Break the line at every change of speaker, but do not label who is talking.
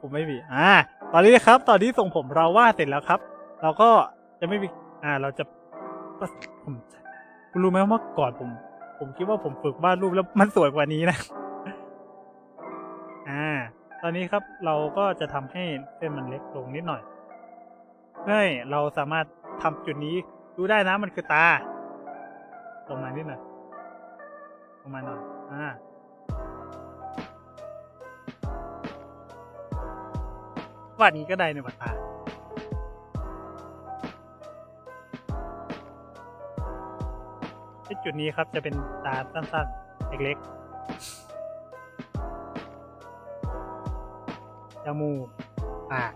ผมไม่มีอ่าตอนนี้นะครับ ตอนนี้ส่งผมเราว่าเสร็จแล้วครับ เราก็จะไม่มีอ่าเราจะผมคุณรู้ไหมว่าก่อนผม ผมคิดว่าผมฝึกวาดรูปแล้วมันสวยกว่านี้นะอ่า ตอนนี้ครับเราก็จะทำให้เส้นมันเล็กลงนิดหน่อยเพื่อให้เราสามารถทำจุดนี้ดูได้นะมันคือตาลงมานิดหน่อยลงมาหน่อยอ่า วาดนี้ก็ได้ในบัตาที่จุดนี้ครับจะเป็นตาสั้นๆ เล็กๆจมูกปาก